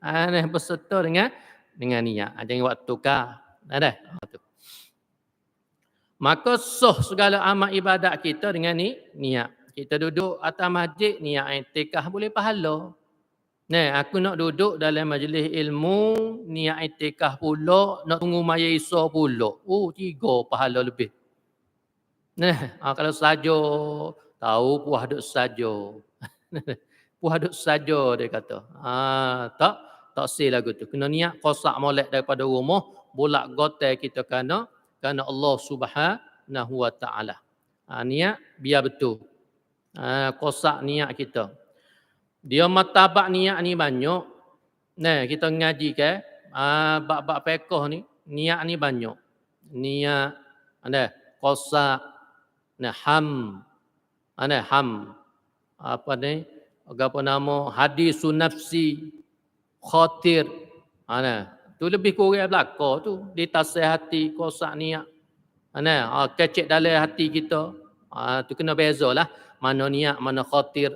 Ha, nah, berserta dengan dengan niat. Jangan buat tukar. Ada. Maka soh segala amal ibadat kita dengan ni niat. Kita duduk atas masjid niat i'tikaf boleh pahala. Nah, aku nak duduk dalam majlis ilmu, niat i'tikaf pula, nak tunggu maya Isa pula. Oh, tiga pahala lebih. Nah, ha, kalau saja tahu puas duk saja. puas duk saja dia kata. Ah, tak tak sel lagu tu. Kena niat kosak molek daripada rumah, bolak gotai kita kena kerana Allah Subhanahu wa taala. Ha, niat biar betul. Ha, kosak niat kita. Dia matabak niat ni banyak. Nah, kita ngaji ke ha, bab-bab fiqh ni, niat ni banyak. Niat ada kosak nah ham ana ham apa ni apa nama hadis nafsi khatir ana Tu lebih kurang belaka tu. Ditasih hati, kosak niat. Mana? Ha, kecek dalam hati kita. Ha, tu kena beza lah. Mana niat, mana khatir,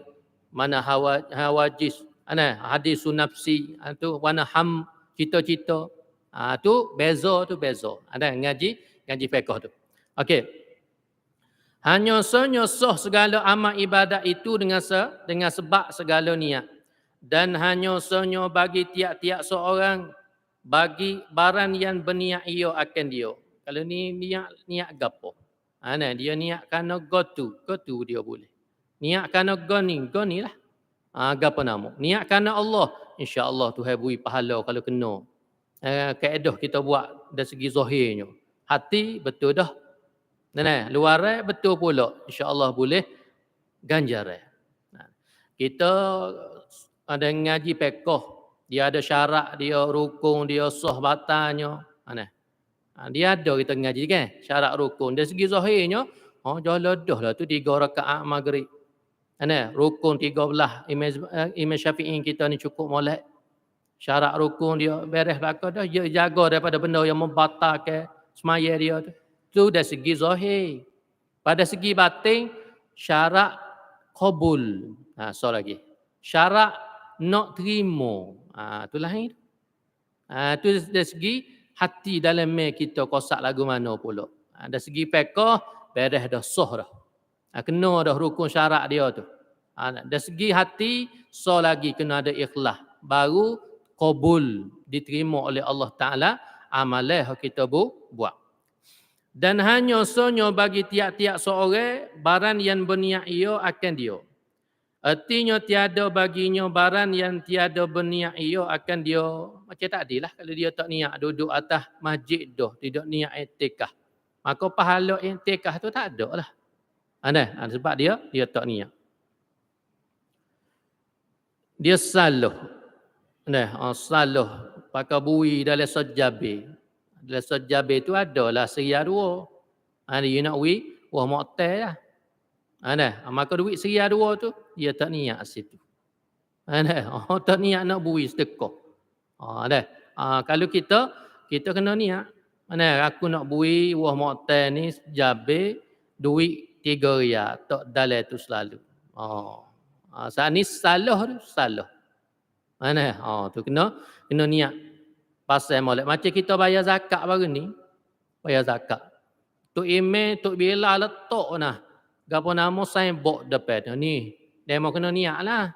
mana hawa, hawajis. Mana? Hadis sunafsi. Ha, tu warna ham, cita-cita. Ha, tu beza tu beza. Ada ngaji, ngaji fiqh tu. Okey. Hanya senyosoh segala amal ibadat itu dengan se, dengan sebab segala niat. Dan hanya senyo bagi tiap-tiap seorang bagi barang yang berniat ia akan dia. Kalau ni niat niat gapo? Ha nah, dia niat kerana go tu, go tu dia boleh. Niat kerana go ni, go ni lah. Ha gapo nama? Niat kerana Allah, insya-Allah Tuhan beri pahala kalau kena. Eh, kaedah kita buat dari segi zahirnya. Hati betul dah. Nah, nah luar betul pula. Insya-Allah boleh ganjar. Nah, kita ada ngaji pekoh dia ada syarat dia rukun dia sah batalnya mana ha, dia ada kita ngaji kan syarat rukun. Dari segi zahirnya oh jalan dah lah tu tiga rakaat maghrib. Ana rukun tiga belah imam uh, imam syafi'i kita ni cukup molek. Syarat rukun dia beres belaka dah dia jaga daripada benda yang membatalkan semaya dia tu. Tu dari segi zahir. Pada segi batin syarat qabul ha so lagi. Syarat nak terima Ha, itulah ini. Ha, itu dari segi hati dalam me kita kosak lagu mana pula. Ha, dari segi pekah, beres dah soh dah. Ha, kena dah rukun syarat dia tu. Ha, dari segi hati, so lagi kena ada ikhlas. Baru kabul diterima oleh Allah Ta'ala amalah kita bu, buat. Dan hanya sonyo bagi tiap-tiap seorang barang yang berniat ia akan dia. Artinya tiada baginya barang yang tiada berniat ia akan dia macam tak adilah kalau dia tak niat duduk atas masjid dah tidak niat etikah. Maka pahala etikah tu tak ada lah. Ada ha, sebab dia dia tak niat. Dia salah. Nah, salah pakai bui dalam sejabe. Dalam sejabe tu adalah seria dua. Ada you nak wi, wah moktel lah. Ana, maka duit seria dua tu dia tak niat situ. Ana, oh tak niat nak bui sedekah. Ha dah. Ha, kalau kita kita kena niat. Mana aku nak bui wah mokten ni jabe duit tiga ria tak dalam tu selalu. Oh. Ha, saat ni salah tu salah. Mana? Ha, tu kena kena niat. Pasal molek macam kita bayar zakat baru ni. Bayar zakat. Tu email, tu bila letak nah gapo nama saya bok depan ni demo kena niat lah.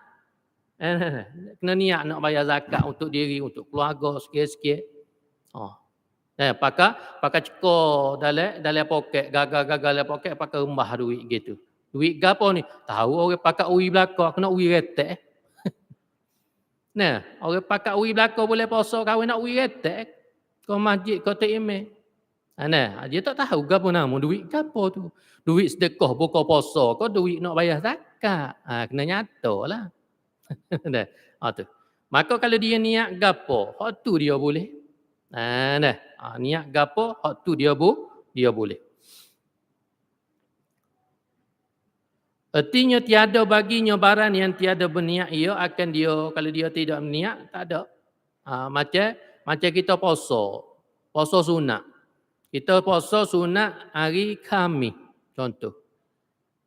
Eh, kena niat nak bayar zakat untuk diri untuk keluarga sikit-sikit. Oh. Eh pakai pakai ceko dalam dalam poket gagal-gagal dalam poket pakai rumah duit gitu. Duit gapo ni? Tahu orang pakai ui belaka kena ui retek. Nah, orang pakai ui belaka boleh puasa kahwin nak ui retek. Kau masjid kau tak email Ana, dia tak tahu gapo nama duit gapo tu. Duit sedekah buka puasa, kau duit nak bayar zakat. Ha, kena nyatalah. dah. Ha tu. Maka kalau dia niat gapo, hak tu dia boleh. Ha dah. Ha, niat gapo, hak tu dia bu, dia boleh. Artinya tiada baginya barang yang tiada berniat ia akan dia kalau dia tidak berniat tak ada. Ha, macam macam kita puasa. Puasa sunat. Kita puasa sunat hari Khamis contoh.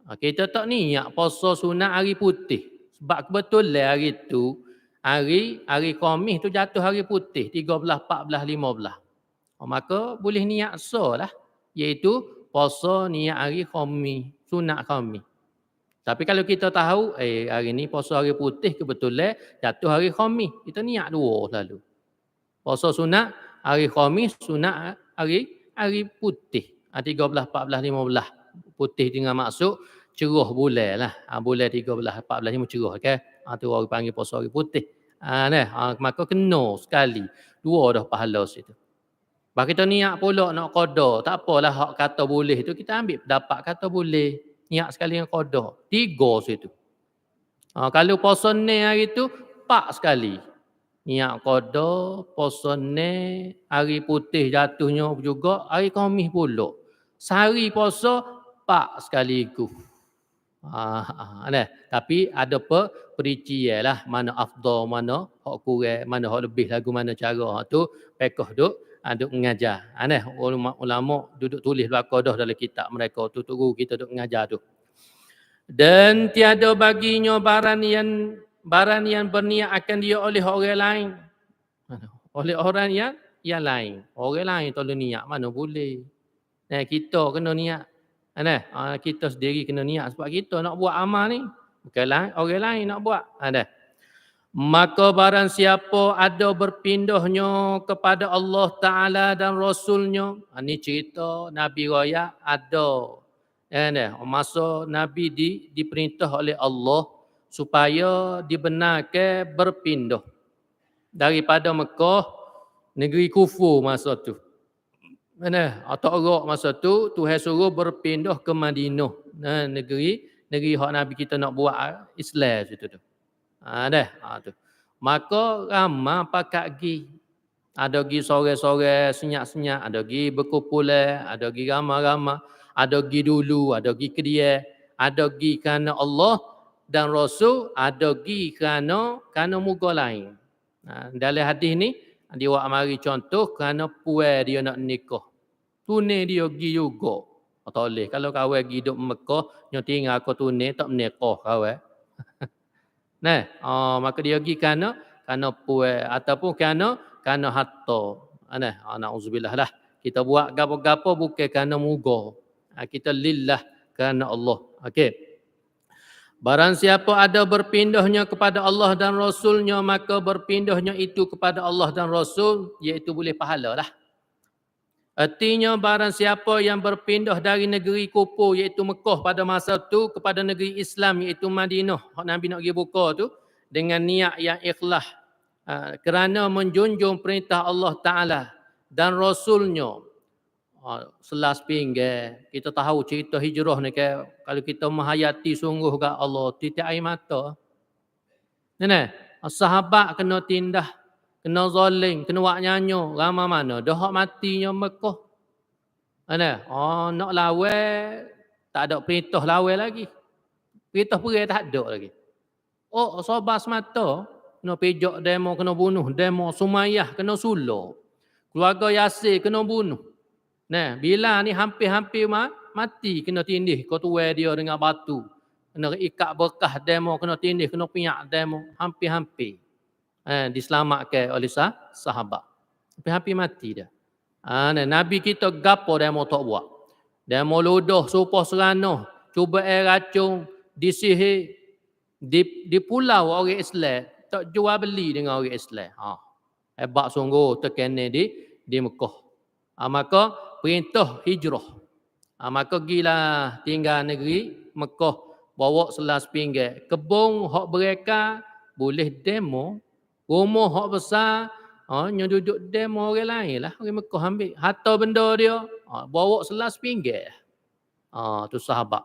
Ha, kita tak niat puasa sunat hari putih. Sebab kebetulan hari itu Hari hari Khamis tu jatuh hari putih 13, 14, 15. Oh, maka boleh niat so lah. Iaitu puasa niat hari Khamis, sunat Khamis. Tapi kalau kita tahu, eh hari ni puasa hari putih kebetulan jatuh hari Khamis. Kita niat dua selalu. Puasa sunat hari Khamis, sunat hari hari putih. 13, 14, 15. Putih dengan maksud ceruh bulan lah. Ha, bulan 13, 14 ni cerah. Okay? Ha, tu orang panggil puasa hari putih. Ha, nah, ha, maka kena sekali. Dua dah pahala situ. Bah kita niat pula nak koda. Tak apalah hak kata boleh tu. Kita ambil dapat kata boleh. Niat sekali yang koda. Tiga situ. Ha, kalau puasa ni hari tu, pak sekali. Niat koda, puasa ni, hari putih jatuhnya juga, hari kamis pula. Sehari puasa, pak sekali ikut. Ah, nah, tapi ada apa perincian lah mana afdal mana hak kurang mana hak lebih lagu mana cara tu pekoh duk aduk mengajar. Aneh ulama ulama duduk tulis belaka dah dalam kitab mereka tu tu kita duk mengajar tu. Dan tiada baginya barang yang barang yang berniat akan dia oleh orang lain. Oleh orang yang yang lain. Orang lain tolong niat mana boleh. Nah, kita kena niat ada ha, kita sendiri kena niat sebab kita nak buat amal ni. Bukanlah orang lain nak buat. Ada. Maka barang siapa ada berpindahnya kepada Allah Ta'ala dan Rasulnya. Ini ha, cerita Nabi Raya ada. Ada. Masa Nabi di, diperintah oleh Allah supaya dibenarkan berpindah. Daripada Mekah, negeri kufur masa tu. Mana? Atau Arab masa tu Tuhan suruh berpindah ke Madinah. Nah, negeri negeri hak Nabi kita nak buat ah, Islam situ tu. Ha dah. Ha tu. Maka ramai pakat gi. Ada gi sore-sore senyap-senyap, ada gi berkumpulan, ada gi ramai-ramai, ada gi dulu, ada gi ke dia, ada gi kerana Allah dan Rasul, ada gi kerana kerana muka lain. Ha, dalam hadis ni buat mari contoh kerana puai dia nak nikah tunai dia pergi juga. Tak boleh. Kalau kawan pergi hidup Mekah, yang tinggal aku tunai, tak menikah kawan. nah, oh, maka dia pergi kerana, kerana puai. Ataupun kerana, kerana harta. Nah, oh, na'udzubillah lah. Kita buat gapo-gapo bukan kerana muga. Kita lillah kerana Allah. Okey. Barang siapa ada berpindahnya kepada Allah dan Rasulnya, maka berpindahnya itu kepada Allah dan Rasul, iaitu boleh pahala lah. Artinya barang siapa yang berpindah dari negeri kupu iaitu Mekah pada masa itu kepada negeri Islam iaitu Madinah. Nabi nak pergi buka tu dengan niat yang ikhlas uh, kerana menjunjung perintah Allah Ta'ala dan Rasulnya. Uh, selas pinggir. Kita tahu cerita hijrah ni ke, kalau kita menghayati sungguh ke Allah, titik air mata. Nenek, sahabat kena tindah kena zalim, kena buat nyanyo, ramai mana? Dah matinya Mekah. Mana? Oh, nak lawan, tak ada perintah lawan lagi. Perintah perang tak ada lagi. Oh, sabar semata, kena pijak demo, kena bunuh. Demo Sumayyah, kena suluh. Keluarga Yasir, kena bunuh. Nah, bila ni hampir-hampir mati, kena tindih. Kau tuai dia dengan batu. Kena ikat berkah demo, kena tindih, kena piak demo. Hampir-hampir eh, diselamatkan oleh sah, sahabat. Tapi hampir mati dia. Ha, Nabi kita gapo dia mau tak buat. Dia mau ludah supah seranoh. Cuba air racun. Disihir. Di, di pulau orang Islam. Tak jual beli dengan orang Islam. Ha. Hebat sungguh terkena di, di Mekah. Ha, maka perintah hijrah. Ha, maka gila tinggal negeri Mekah. Bawa selas pinggir. Kebun hak mereka boleh demo Rumah hak besar, ha, yang duduk demo orang lain lah. Orang Mekah ambil. Harta benda dia, ha, bawa selas pinggir. Ha, tu sahabat.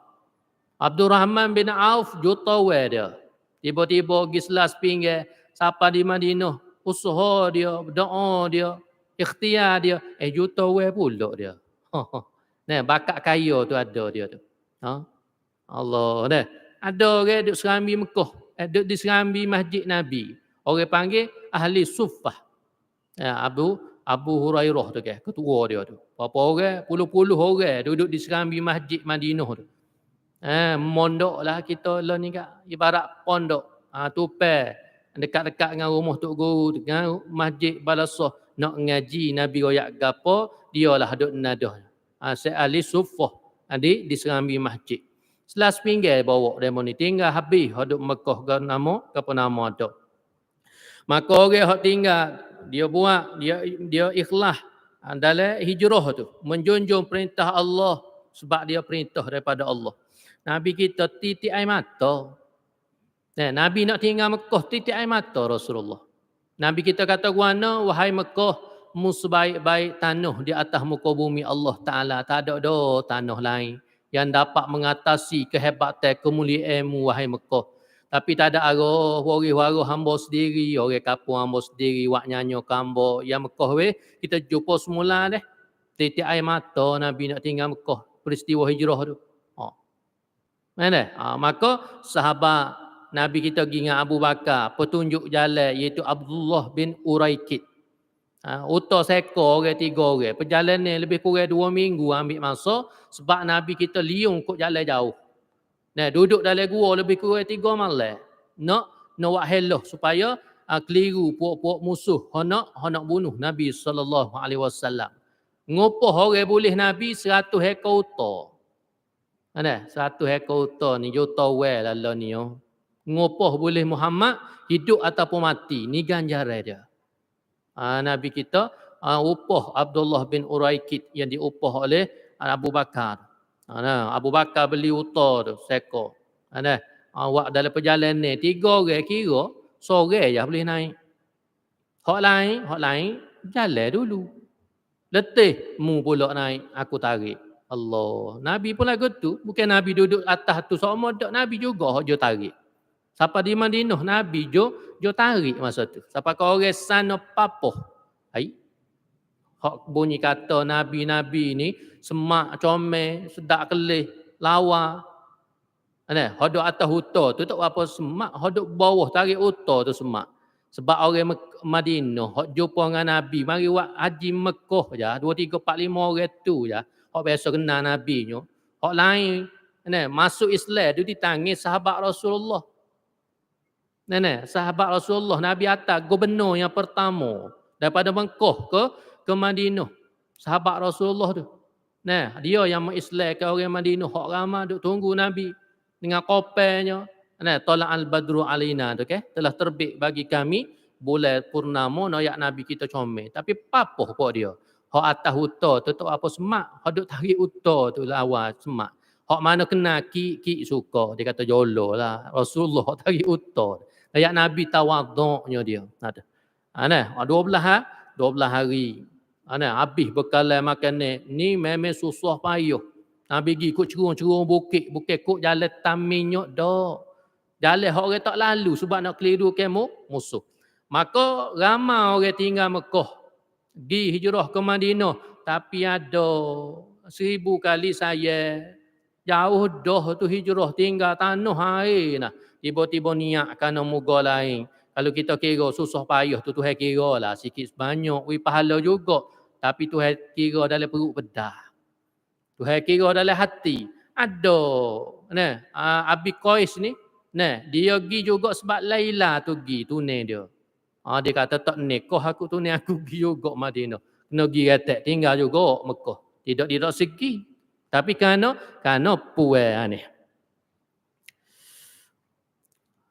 Abdul Rahman bin Auf juta dia. Tiba-tiba pergi selas pinggir. Siapa di Madinah. Usaha dia, doa dia, ikhtiar dia. Eh juta pula dia. Nah, bakat kaya tu ada dia tu. Ha? Allah. Nah. Ada orang duduk serambi Mekah. Eh, duduk di serambi Masjid Nabi. Orang panggil ahli suffah. Ya, Abu Abu Hurairah tu kan, ketua dia tu. Berapa orang? Puluh-puluh orang duduk di serambi masjid Madinah tu. Eh, mondok lah kita lah ni kak. Ibarat pondok. Ha, tupai. dekat-dekat dengan rumah tok guru dengan masjid balasah nak ngaji Nabi royak gapo dialah duk nadah. Ha, ahli sufah di di serambi masjid. Selas pinggir bawa demo ni tinggal habis haduk Mekah ke nama ke apa nama tu. Maka orang hak tinggal dia buat dia dia ikhlas ha, dalam hijrah tu menjunjung perintah Allah sebab dia perintah daripada Allah. Nabi kita titik air mata. Nah, Nabi nak tinggal Mekah titik air mata Rasulullah. Nabi kita kata guana wahai Mekah mu sebaik-baik tanah di atas muka bumi Allah Taala tak ada do tanah lain yang dapat mengatasi kehebatan kemuliaanmu wahai Mekah. Tapi tak ada arah wari-wari hamba sendiri, orang kapung hamba sendiri, wak nyanyo kambo. Yang Mekah weh, kita jumpa semula deh. Titik air mata Nabi nak tinggal Mekah. Peristiwa hijrah tu. Ha. Mana? Ha, maka sahabat Nabi kita pergi dengan Abu Bakar. Petunjuk jalan iaitu Abdullah bin Uraikid. Ha, Uta seko orang tiga orang. Perjalanan lebih kurang dua minggu ambil masa sebab Nabi kita liung kok jalan jauh. Nah, duduk dalam gua lebih kurang tiga malam. Nak nak buat hello supaya uh, keliru puak-puak musuh hendak hendak bunuh Nabi sallallahu alaihi wasallam. Ngopoh orang boleh Nabi 100 ekor uta. Mana? 100 ekor uta ni juta well lalu ni yo. Ngopoh boleh Muhammad hidup ataupun mati. Ni ganjaran dia uh, Nabi kita uh, upah Abdullah bin Uraikid yang diupah oleh Abu Bakar. Uh, Abu Bakar beli uta tu seko. Ada uh, awak dalam perjalanan ni tiga orang kira sore je boleh naik. Hak lain, hak lain jalan dulu. Letih mu pula naik aku tarik. Allah. Nabi pun lagu tu. Bukan Nabi duduk atas tu. Sama so, Nabi juga hak tarik. Siapa di Madinah Nabi jo jo tarik masa tu. Siapa kau orang sana papoh. Hai. Hak bunyi kata nabi-nabi ni semak comel, sedak kelih, lawa. Ana, hodok atas huta tu tak apa semak, hodok bawah tarik huta tu semak. Sebab orang Madinah hak jumpa dengan Nabi, mari buat haji Mekah je, 2 3 4 5 orang tu je. Hak biasa kenal Nabi nyo. Hak lain, ana, masuk Islam tu ditangis sahabat Rasulullah. Nenek, sahabat Rasulullah Nabi atas gubernur yang pertama daripada Mekah ke ke Madinah. Sahabat Rasulullah tu. Nah, dia yang mengislamkan orang Madinah hak ramai duk tunggu Nabi dengan kopelnya. Nah, tolak al-badru alina tu okay? telah terbit bagi kami bulan purnama noyak Nabi kita comel. Tapi papoh kok dia. Hak atas uta tu tak apa semak. Hak duk tarik uta tu lawa semak. Hak mana kena ki ki suka. Dia kata jolo lah. Rasulullah tarik uta. Ayat Nabi tawaduknya dia. Ada. Ana, 12 ha? 12 hari. Ana, habis bekalan makan ni. Ni memang susah payuh. Nabi pergi ikut cerung-cerung bukit. Bukit kok jalan taminyok dah. Jalan orang tak lalu sebab nak keliru kemo musuh. Maka ramai orang tinggal Mekah. Di hijrah ke Madinah. Tapi ada seribu kali saya jauh dah tu hijrah tinggal tanah air nah tiba-tiba niat kerana muga lain. Kalau kita kira susah payah tu Tuhan kira lah sikit sebanyak. Wih pahala juga. Tapi Tuhan kira dalam perut bedah. Tuhan kira dalam hati. Ada. Nah, Abi Qais ni. Nah, dia pergi juga sebab Laila tu pergi. Tu ni dia. Ha, dia kata tak. Kau aku tu ni aku pergi juga Madinah. Kena pergi retak. Tinggal juga Mekah. Tidak tidak segi. Tapi kerana, kerana puai ni.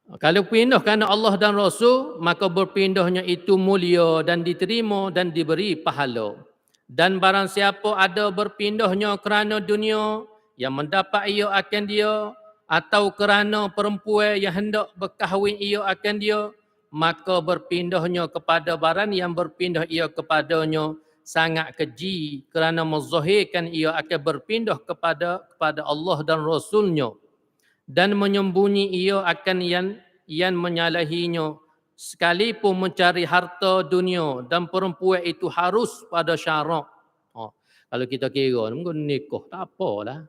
Kalau pindah kerana Allah dan Rasul, maka berpindahnya itu mulia dan diterima dan diberi pahala. Dan barang siapa ada berpindahnya kerana dunia yang mendapat ia akan dia atau kerana perempuan yang hendak berkahwin ia akan dia, maka berpindahnya kepada barang yang berpindah ia kepadanya sangat keji kerana menzahirkan ia akan berpindah kepada kepada Allah dan Rasulnya dan menyembunyi ia akan yang yang menyalahinya sekalipun mencari harta dunia dan perempuan itu harus pada syarak. Oh, kalau kita kira mungkin nikah tak apalah.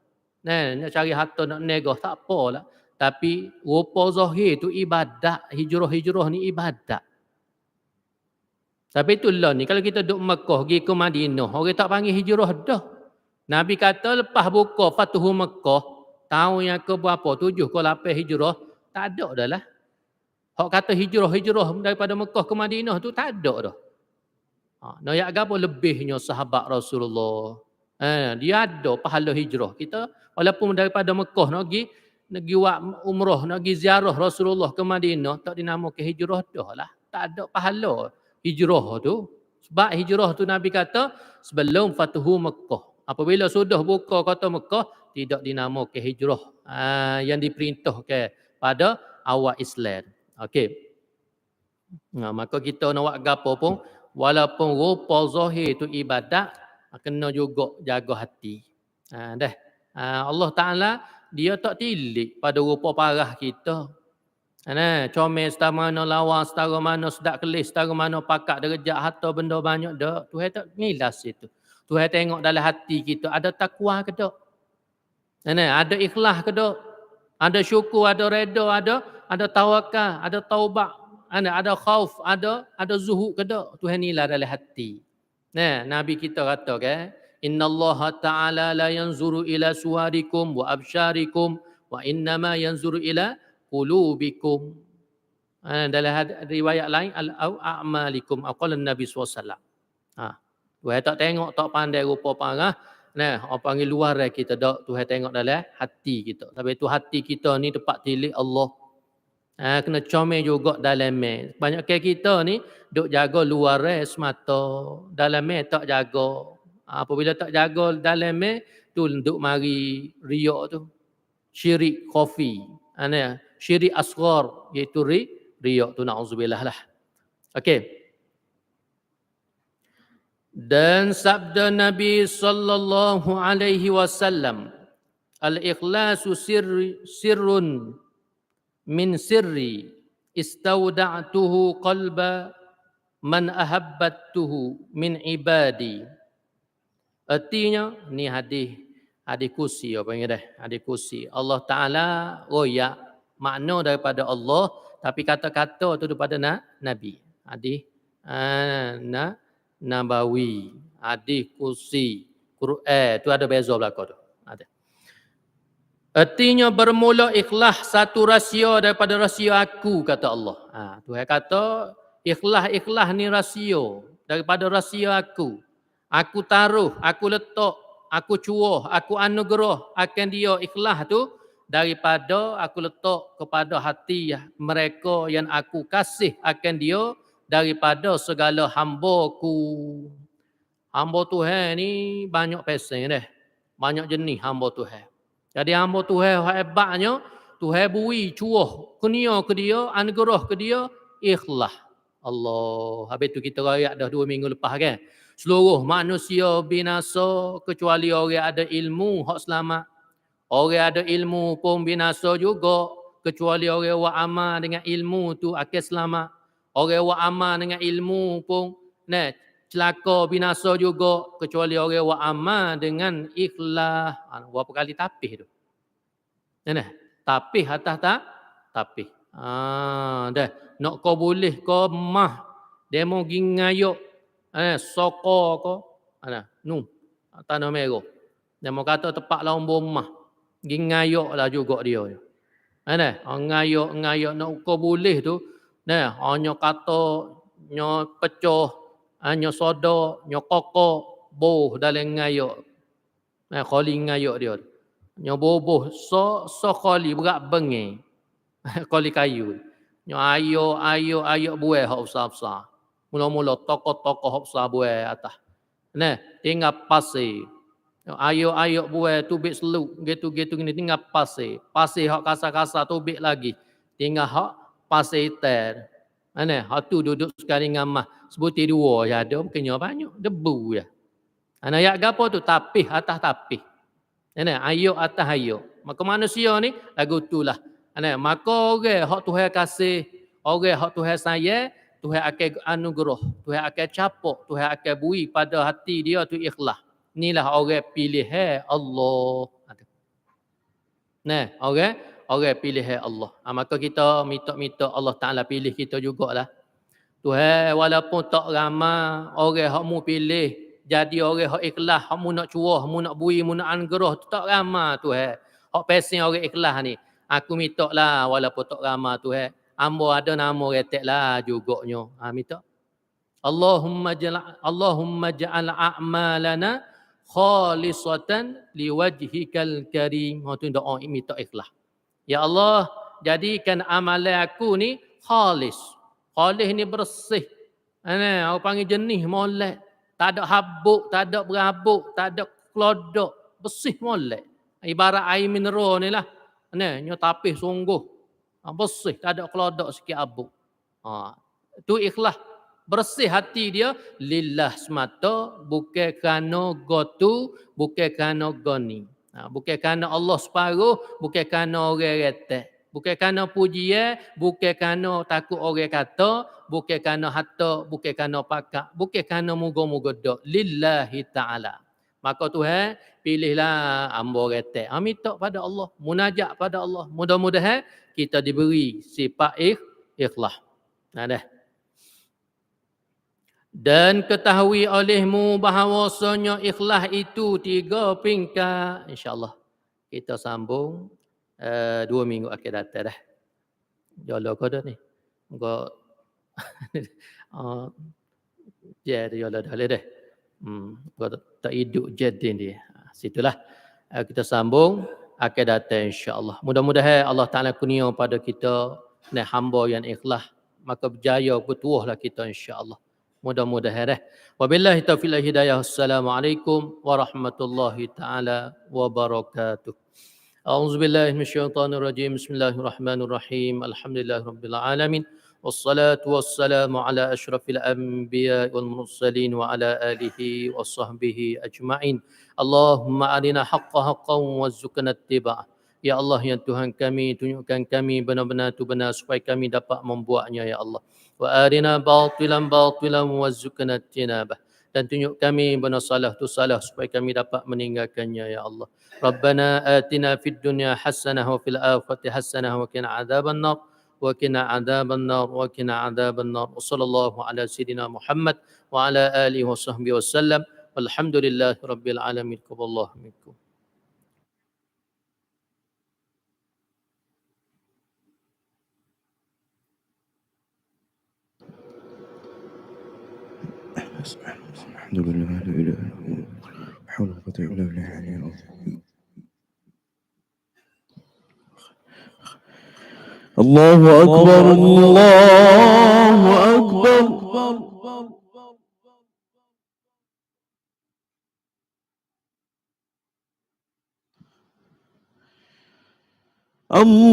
Nah, nak cari harta nak negah tak apalah. Tapi rupa zahir itu ibadat, hijrah-hijrah ni ibadat. Tapi itulah ni kalau kita duduk Mekah pergi ke Madinah, orang tak panggil hijrah dah. Nabi kata lepas buka Fatuhu Mekah, tahun yang ke berapa? Tujuh ke lapan hijrah, tak ada dah lah. Hak kata hijrah-hijrah daripada Mekah ke Madinah tu tak ada dah. Ha, nak gapo lebihnya sahabat Rasulullah. Eh, dia ada pahala hijrah. Kita walaupun daripada Mekah nak pergi nak pergi buat umrah, nak pergi ziarah Rasulullah ke Madinah, tak dinamakan hijrah dah lah. Tak ada pahala hijrah tu. Sebab hijrah tu Nabi kata sebelum Fatuhu Mekah. Apabila sudah buka kota Mekah, tidak dinamakan hijrah. Ha, yang diperintahkan pada awal Islam. Okey. Nah, maka kita nak buat gapo pun walaupun rupa zahir itu ibadat kena juga jaga hati. Ha, dah. Ha, Allah Taala dia tak tilik pada rupa parah kita. Ana comel setara mana lawan setara mana sedak kelis setara mana pakak derajat harta benda banyak dak Tuhan tak milas itu. Tuhan tengok dalam hati kita ada takwa ke tak? Ada ikhlas ke tak? Ada syukur, ada redha, ada ada tawakal, ada taubat, ada ada khauf, ada ada zuhud ke tak? Tuhan nilai dalam hati. Nah, Nabi kita kata kan, Inna Allah Ta'ala la yanzuru ila suwarikum wa absyarikum wa innama yanzuru ila qulubikum. Ha, dalam riwayat lain al-a'malikum aqala Nabi SAW. Ha. Tuhan tak tengok tak pandai rupa parah. Nah, orang panggil luar kita tak Tuhan tengok dalam hati kita. Tapi tu hati kita ni tempat tilik Allah. Ha, kena comel juga dalam me. Banyak ke kita ni duk jaga luar semata. Dalam me tak jaga. Ha, apabila tak jaga dalam me tu duk mari riak tu. Syirik kofi. Ha, syirik asghar iaitu ri riak tu na'udzubillah lah. Okey. Dan sabda Nabi sallallahu alaihi wasallam al-ikhlasu sirri, sirrun min sirri istauda'tuhu qalba man ahabbattuhu min ibadi. Artinya ni hadis hadis kursi apa yang dah hadis kursi. Allah Taala royak makna daripada Allah tapi kata-kata tu daripada na, Nabi. Hadis uh, na Nabawi, hadis kursi, Quran tu ada beza belaka tu. Ada. Artinya bermula ikhlas satu rahsia daripada rahsia aku kata Allah. Ha, Tuhan kata ikhlas-ikhlas ni rahsia daripada rahsia aku. Aku taruh, aku letak, aku cuah, aku anugerah akan dia ikhlas tu daripada aku letak kepada hati mereka yang aku kasih akan dia daripada segala hamba ku. Hamba Tuhan ni banyak pesan dah. Banyak jenis hamba Tuhan. Jadi hamba Tuhan hebatnya, Tuhan bui cuah kunia ke dia, anugerah ke dia, ikhlas. Allah. Habis tu kita rakyat dah dua minggu lepas kan. Seluruh manusia binasa kecuali orang ada ilmu hak selamat. Orang ada ilmu pun binasa juga kecuali orang buat amal dengan ilmu tu akan selamat. Orang buat amal dengan ilmu pun nah, celaka binasa juga kecuali orang buat amal dengan ikhlas. Ha, berapa kali tapih tu? Nah, tapih atas tak? Tapih. Ah, dah. Nak kau boleh kau mah demo gingayuk eh soko ko ana nu tanah merah. Demo kata tepat lawan bomah pergi ngayok lah juga dia. Mana? Ngayok, ngayok nak ukur boleh tu. Nah, hanya kata nyo pecah, hanya soda, nyo kokok, boh dalam ngayok. Nah, khali ngayok dia. Nyo boboh so so khali berat bengi. khali kayu. Nyo ayo ayo ayo buah hok besar-besar. Mula-mula tokoh-tokoh hok besar buah atas. Nah, tinggal pasir. Ayuk-ayuk buai tubik seluk gitu-gitu gini tinggal pasir. Pasir hak kasar-kasar tubik lagi. Tinggal hak pasir. Mana? Hak tu duduk sekali dengan mah. Sebuti dua ya ada mungkinnya banyak debu ya. Ana ayat gapo tu tapih atas tapih. Mana? Ayuk atas ayuk. Maka manusia ni lagu itulah. Mana? Maka orang hak Tuhan kasih, orang hak Tuhan sayang, Tuhan akan anugerah, Tuhan akan capok, Tuhan akan bui pada hati dia tu ikhlas. Inilah orang pilih Allah. Nah, orang orang pilih Allah. Ha, maka kita minta-minta Allah Taala pilih kita jugalah. Tuhan walaupun tak ramai orang hak mu pilih jadi orang hak ikhlas, hak mu nak cuah, mu nak bui, mu nak anugerah tu tak ramai Tuhan. Hak pesen orang ikhlas ni. Aku minta lah walaupun tak ramai Tuhan. Ambo ada nama retek lah jugaknya. Ha, minta. Allahumma ja'al Allahumma ja'al a'malana khalisatan liwajhikal karim. Ha tu doa minta ikhlas. Ya Allah, jadikan amalan aku ni khalis. Khalis ni bersih. Ana orang panggil jenih molek. Tak ada habuk, tak ada berabuk, tak ada kelodok. Bersih molek. Ibarat air mineral ni lah. Ni, nyo tapih sungguh. Ha, bersih, tak ada kelodok sikit abu. Ha, tu ikhlas. Bersih hati dia lillah semata bukan kerana gotu, bukan kerana goni. Ha, bukan kerana Allah separuh, bukan kerana orang retek. Bukan kerana pujian, bukan kerana takut orang kata, bukan kerana harta, bukan kerana pakak, bukan kerana muga-muga dok. Lillahi ta'ala. Maka Tuhan pilihlah ambo retek. Ha, minta pada Allah, munajat pada Allah. Mudah-mudahan kita diberi sifat ikh, ikhlas. Nah dah. Dan ketahui olehmu bahawasanya ikhlas itu tiga pingkat. InsyaAllah kita sambung uh, dua minggu akhir datang dah. Jala kau dah ni. Kau uh, ya, jala dah dah. Hmm, kau tak hidup jadi dia. Situlah uh, kita sambung akan datang insya-Allah. Mudah-mudahan Allah Taala kurnia pada kita ni hamba yang ikhlas maka berjaya bertuahlah kita insya-Allah. Mudah-mudahan eh. Wabillahi taufiq hidayah. Assalamualaikum warahmatullahi taala wabarakatuh. أعوذ بالله من الشيطان الرجيم بسم الله الرحمن الرحيم الحمد لله رب العالمين والصلاة والسلام على أشرف الأنبياء والمرسلين وعلى آله وصحبه أجمعين اللهم أرنا حق حقا وارزقنا اتباعه Ya Allah yang Tuhan kami tunjukkan kami benar-benar tu benar supaya kami dapat membuatnya ya Allah. Wa arina batilan batilan warzuqna tinabah. Dan tunjuk kami benar salah tu salah supaya kami dapat meninggalkannya ya Allah. Rabbana atina fid dunya hasanah wa fil akhirati hasanah wa qina adzaban nar. Wa qina adzaban nar wa qina adzaban nar. Sallallahu ala sayidina Muhammad wa ala alihi wa sahbihi wa sallam. Walhamdulillahi rabbil alamin. Kuballahu minkum. الحمد لله لا اله الا هو حول ولا قوه الا بالله العلي العظيم الله أكبر الله أكبر.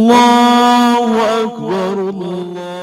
الله أكبر الله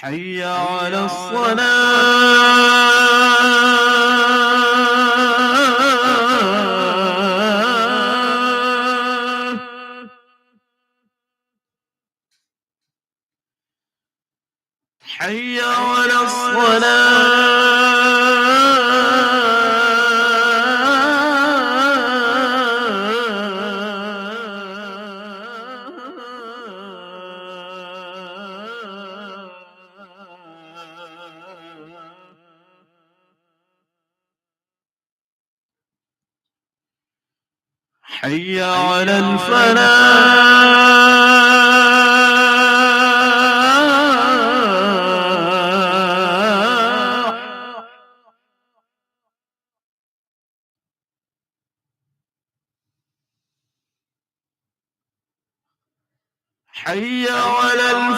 حي على الصلاة. حي على الفلاح. حي على الفلاح